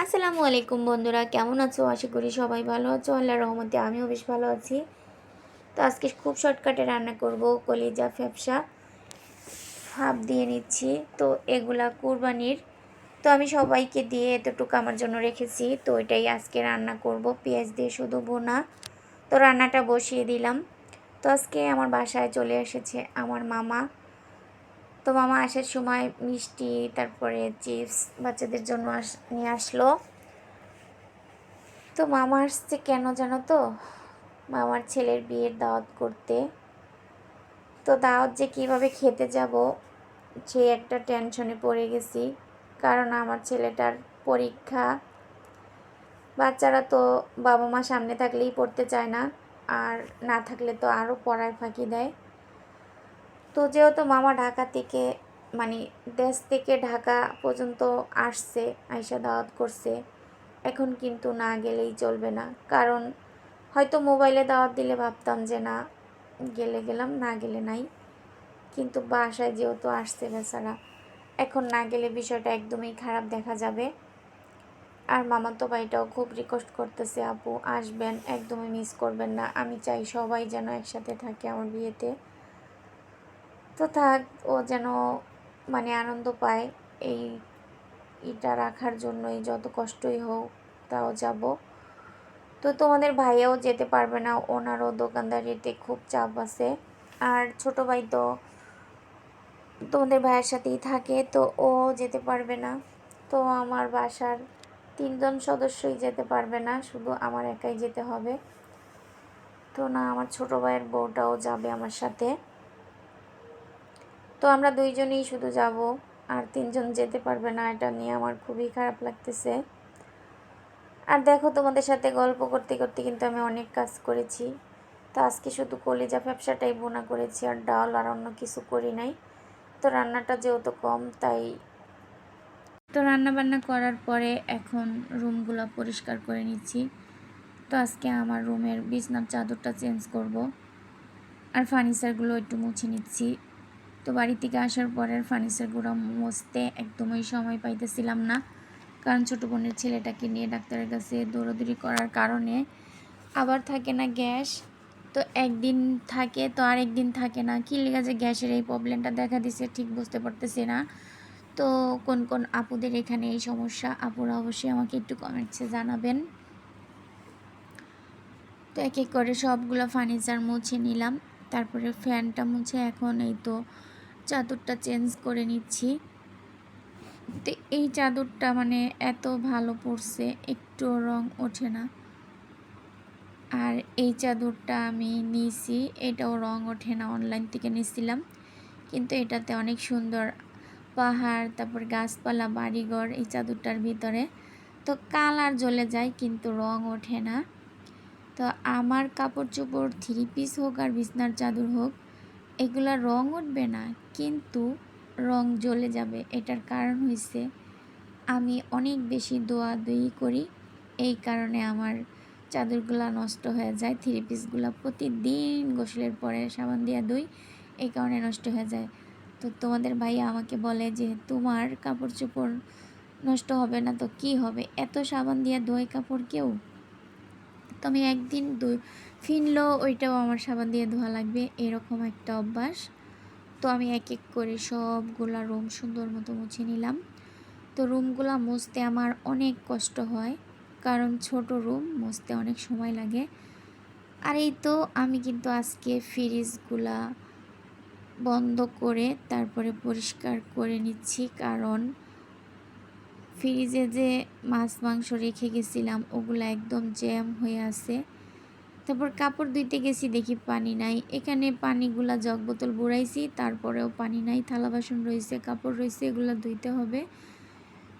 আসসালামু আলাইকুম বন্ধুরা, কেমন আছো? আশা করি সবাই ভালো আছো। আল্লাহ রহমতে আমিও বেশ ভালো আছি। তো আজকে খুব শর্টকাটে রান্না করব, কলিজা ফ্যাপসা। হাফ দিয়ে নিচ্ছি। তো এগুলা কুরবানির। তো আমি সবাইকে দিয়ে এতটুকু আমার জন্য রেখেছি। তো এটাই আজকে রান্না করব। পেঁয়াজ দিয়ে শুধু বোনা তো রান্নাটা বসিয়ে দিলাম। তো আজকে আমার বাসায় চলে এসেছে আমার মামা। তো মামা আসার সময় মিষ্টি, তারপরে চিপস বাচ্চাদের জন্য আস, নিয়ে আসলো। তো মামা আসছে কেন জানো তো? মামার ছেলের বিয়ের দাওয়াত করতে। তো দাওয়াত যে কীভাবে খেতে যাব সেই একটা টেনশনে পড়ে গেছি। কারণ আমার ছেলেটার পরীক্ষা। বাচ্চারা তো বাবা মা সামনে থাকলেই পড়তে চায় না। আর না থাকলে তো আরও পড়ায় ফাঁকি দেয়। তো যেহেতু মামা ঢাকা থেকে মানে দেশ থেকে ঢাকা পর্যন্ত আসছে আয়সা দাওয়াত করছে, এখন কিন্তু না গেলেই চলবে না। কারণ হয়তো মোবাইলে দাওয়াত দিলে ভাবতাম যে না, গেলে গেলাম, না গেলে নাই। কিন্তু বাসায় যেহেতু আসছে বেচারা, এখন না গেলে বিষয়টা একদমই খারাপ দেখা যাবে। আর মামাতো ভাইটাও খুব রিকোয়েস্ট করতেছে, আপু, আসবেন, একদমই মিস করবেন না। আমি চাই সবাই যেন একসাথে থাকে আমার বিয়েতে। থাক, ও যেন মানে আনন্দ পায় এই এটা রাখার জন্যই, যত কষ্টই হোক তাও যাব। তো তোমাদের ভাইয়াও যেতে পারবে না, ওনারও দোকানদারিতে খুব চাপ আছে। আর ছোট ভাই তো তোমাদের ভাইয়ের সাথেই থাকে, তো ও যেতে পারবে না। তো আমার বাসার তিনজন সদস্যই যেতে পারবে না, শুধু আমার একাই যেতে হবে। তো না, আমার ছোট ভাইয়ের বউটাও যাবে আমার সাথে। তো আমরা দুইজনেই শুধু যাব, আর তিনজন যেতে পারবে না, এটা নিয়ে আমার খুবই খারাপ লাগতেছে। আর দেখো তোমাদের সাথে গল্প করতে করতে কিন্তু আমি অনেক কাজ করেছি। তো আজকে শুধু কলিজা ব্যবসাটাই বোনা করেছি, আর ডাল আর অন্য কিছু করি নাই। তো রান্নাটা যেহেতু কম, তাই তো রান্না বান্না করার পরে এখন রুমগুলো পরিষ্কার করে নিচ্ছি। তো আজকে আমার রুমের বিছনার চাদরটা চেঞ্জ করব, আর ফার্নিচারগুলো একটু মুছে নিচ্ছি। তো বাড়ি থেকে আসার পরে ফার্নিচারগুলো মুছতে একদমই সময় পাইতেছিলাম না। কারণ ছোটো বোনের ছেলেটাকে নিয়ে ডাক্তারের কাছে দৌড়াদৌড়ি করার কারণে আবার থাকে না গ্যাস। তো একদিন থাকে, তো আর একদিন থাকে না। কী লেগে যে গ্যাসের এই প্রবলেমটা দেখা দিছে, ঠিক বুঝতে পারতেছি না। তো কোন কোন আপুদের এখানে এই সমস্যা, আপুরা অবশ্যই আমাকে একটু কমেন্টসে জানাবেন। তো এক এক করে সবগুলো ফার্নিচার মুছে নিলাম। তারপরে ফ্যানটা মুছে এখন এই তো চাদরটা চেঞ্জ করে নিচ্ছি। তো এই চাদরটা মানে এত ভালো পড়ছে একটু রং ওঠে না। আর এই চাদরটা আমি নিয়েছি, এটাও রং ওঠে না, অনলাইন থেকে নিয়েছিলাম। কিন্তু এটাতে অনেক সুন্দর পাহাড়, তারপর গাছপালা, বাড়িঘর এই চাদরটার ভিতরে। তো কালার জ্বলে যায়, কিন্তু রং ওঠে না। তো আমার কাপড় চোপড় থ্রি পিস হোক আর বিছনার চাদর হোক এগুলা রং উঠবে না, কিন্তু রং জ্বলে যাবে। এটার কারণ হয়েছে আমি অনেক বেশি দোয়াদুয়ি করি। এই কারণে আমার চাদরগুলো নষ্ট হয়ে যায়, থ্রি পিসগুলো প্রতিদিন গোসলের পরে সাবান দিয়া দুই, এই কারণে নষ্ট হয়ে যায়। তো তোমাদের ভাইয়া আমাকে বলে যে, তোমার কাপড় চোপড় নষ্ট হবে না তো কি হবে? এত সাবান দিয়া ধোয় কাপড় কেউ? তো আমি একদিন দুই ফিনলো ওইটাও আমার সাবান দিয়ে ধোয়া লাগবে, এরকম একটা অভ্যাস। তো আমি এক এক করে সবগুলা রুম সুন্দর মতো মুছে নিলাম। তো রুমগুলা মুছতে আমার অনেক কষ্ট হয়, কারণ ছোট রুম, মুছতে অনেক সময় লাগে। আর এই তো আমি কিন্তু আজকে ফ্রিজগুলা বন্ধ করে তারপরে পরিষ্কার করে নিচ্ছি, কারণ ফ্রিজে যে মাছ, মাংস রেখে গেছিলাম, ওগুলো একদম জ্যাম হয়ে আছে। তারপর কাপড় ধুইতে গেছি, দেখি পানি নাই। এখানে পানিগুলা জগ বোতল বুড়াইছি তারপরেও পানি নাই, থালা বাসন রয়েছে, কাপড় রয়েছে, এগুলো ধুইতে হবে।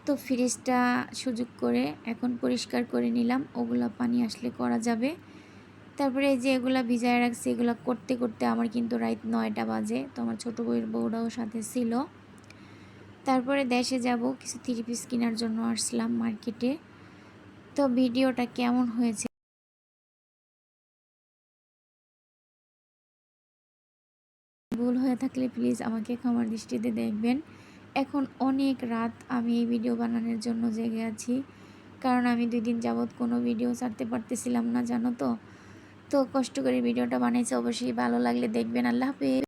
তো ফ্রিজটা সুযোগ করে এখন পরিষ্কার করে নিলাম, ওগুলা পানি আসলে করা যাবে। তারপরে যে এগুলা ভিজায় রাখছি, এগুলো করতে করতে আমার কিন্তু রাত নয়টা বাজে, তো আমার ছোটো বউয়ের বউরাও সাথে ছিল। তারপরে দেশে যাব, কিছু থ্রি পিস কেনার জন্য আসলাম মার্কেটে তো ভিডিওটা কেমন হয়েছে? ভুল হয়ে থাকলে প্লিজ আমাকে ক্ষমার দৃষ্টিতে দেখবেন। এখন অনেক রাত আমি এই ভিডিও বানানোর জন্য জেগে আছি। কারণ আমি দুই দিন যাবৎ কোনো ভিডিও ছাড়তে পারতেছিলাম না, জানো তো? তো কষ্ট করে ভিডিওটা বানিয়েছে অবশ্যই ভালো লাগলে দেখবেন। আল্লাহ হাফেজ।